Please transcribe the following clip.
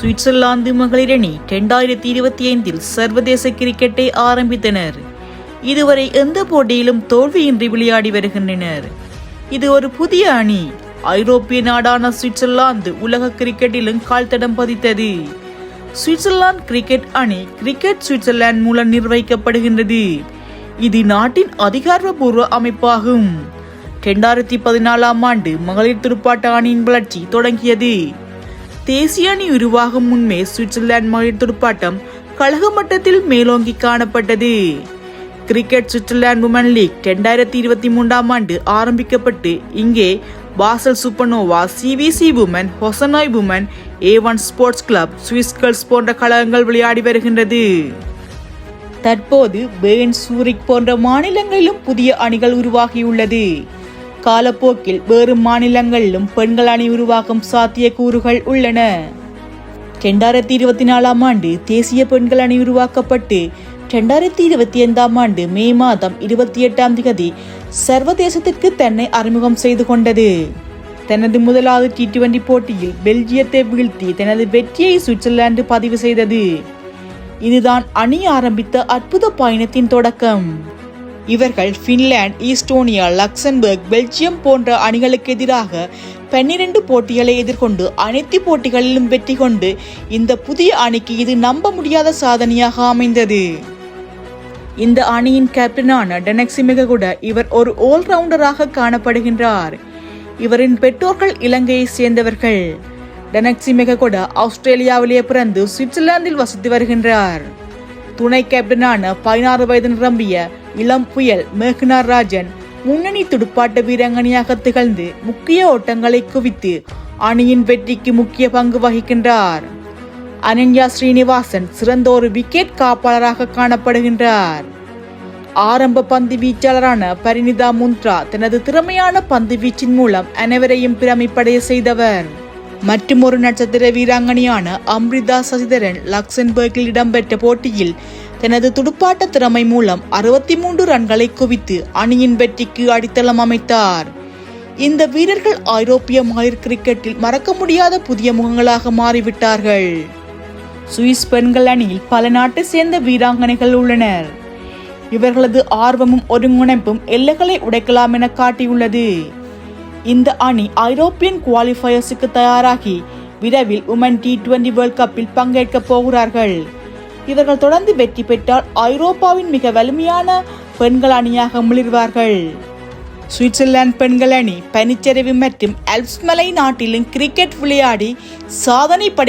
Switzerland மகளிர் அணி இரண்டாயிரத்தி இருபத்தி ஐந்தில் சர்வதேச கிரிக்கெட்டை ஆரம்பித்தனர். இதுவரை எந்த போட்டியிலும் தோல்வியின்றி விளையாடி வருகின்றனர். இது ஒரு புதிய அணி. ஐரோப்பிய நாடான சுவிட்சர்லாந்து உலக கிரிக்கெட்டிலும் கால்தடம் பதித்தது. சுவிட்சர்லாந்து கிரிக்கெட் அணி கிரிக்கெட் சுவிட்சர்லாந்து மூலம் நிர்வகிக்கப்படுகின்றது. இது நாட்டின் அதிகாரப்பூர்வ அமைப்பாகும். இரண்டாயிரத்தி பதினாலாம் ஆண்டு மகளிர் துடுப்பாட்ட அணியின் வளர்ச்சி தொடங்கியது. தேசிய அணி உருவாகும் முன்பே சுவிட்சர்லாந்து மகளிர் துடுப்பாட்டம் கழக மட்டத்தில் மேலோங்கி காணப்பட்டது. கிரிக்கெட் சுவிட்சர்லாந்து உமன் லீக் இரண்டாயிரத்தி இருபத்தி மூன்றாம் ஆண்டு ஆரம்பிக்கப்பட்டு இங்கே Basel Supernova CVC women ஹொசனாய் women A one sports club Swiss girls போன்ற கழகங்கள் விளையாடி வருகின்றது. தற்போது பேர்ன் சூரிக் போன்ற மாநிலங்களிலும் புதிய அணிகள் உருவாகியுள்ளது. காலப்போக்கில் வேறு மாநிலங்களிலும் பெண்கள் அணி உருவாகும் சாத்தியக்கூறுகள் உள்ளன. ரெண்டாயிரத்தி இருபத்தி நாலாம் ஆண்டு தேசிய பெண்கள் அணி உருவாக்கப்பட்டு ரெண்டாயிரத்தி இருபத்தி ஐந்தாம் ஆண்டு மே மாதம் இருபத்தி எட்டாம் திகதி சர்வதேசத்திற்கு தன்னை அறிமுகம் செய்து கொண்டது. தனது முதலாவது டி டுவெண்டி போட்டியில் பெல்ஜியத்தை வீழ்த்தி தனது வெற்றியை சுவிட்சர்லாந்து பதிவு செய்தது. இதுதான் அணி ஆரம்பித்த அற்புத பயணத்தின் தொடக்கம். இவர்கள் பின்லாந்து ஈஸ்டோனியா லக்சம்பர்க் பெல்ஜியம் போன்ற அணிகளுக்கு எதிராக பன்னிரண்டு போட்டிகளை எதிர்கொண்டு அனைத்து போட்டிகளிலும் வெற்றி கொண்டு இந்த புதிய அணிக்கு இது நம்ப முடியாத சாதனையாக அமைந்தது. இந்த அணியின் கேப்டனான டெனக்சிமிக கூட இவர் ஒரு ஆல்ரவுண்டராக காணப்படுகின்றார். இவரின் பெற்றோர்கள் இலங்கையை சேர்ந்தவர்கள். டெனக்சிமிக கூட ஆஸ்திரேலியாவிலேயே பிறந்து சுவிட்சர்லாந்தில் வசித்து வருகின்றார். துணை கேப்டனான பதினாறு வயது நிரம்பிய இளம் புயல் மேகனார் ராஜன் முன்னணி துடுப்பாட்ட வீராங்கனையாக திகழ்ந்து முக்கிய ஓட்டங்களை குவித்து அணியின் வெற்றிக்கு முக்கிய பங்கு வகிக்கின்றார். அனன்யா ஸ்ரீனிவாசன் சிறந்த ஒரு விக்கெட் காப்பாளராக காணப்படுகின்றார். ஆரம்ப பந்து வீச்சாளரான பரிணிதா முந்த்ரா தனது திறமையான பந்து வீச்சின் மூலம் அனைவரையும் பிரமிப்படைய செய்தவர். மற்றும் ஒரு நட்சத்திர வீராங்கனையான அம்ரிதா சசிதரன் லக்சன்பர்கில் இடம்பெற்ற போட்டியில் தனது துடுப்பாட்ட திறமை மூலம் அறுபத்தி மூன்று ரன்களை குவித்து அணியின் வெற்றிக்கு அடித்தளம் அமைத்தார். இந்த வீரர்கள் ஐரோப்பிய மகளிர் கிரிக்கெட்டில் மறக்க முடியாத புதிய முகங்களாக மாறிவிட்டார்கள். சுவிஸ் பெண்கள் அணியில் பல நாட்டை சேர்ந்த வீராங்கனைகள் உள்ளனர். இவர்களது ஆர்வமும் ஒருங்கிணைப்பும் எல்லைகளை உடைக்கலாம் என காட்டியுள்ளது. இந்த அணி ஐரோப்பியன் குவாலிஃபயர்ஸுக்கு தயாராகி விரைவில் உமன் டி டுவெண்டி வேர்ல்ட் கப்பில் பங்கேற்க போகிறார்கள். இவர்கள் தொடர்ந்து வெற்றி பெற்றால் ஐரோப்பாவின் மிக வலிமையான பெண்கள் அணியாக மிளிர்வார்கள். சுவிட்சர்லாந்து பெண்கள் அணி பனிச்சரிவு மற்றும் அல்ப்ஸ் மலை நாட்டிலும் கிரிக்கெட் விளையாடி சாதனை படை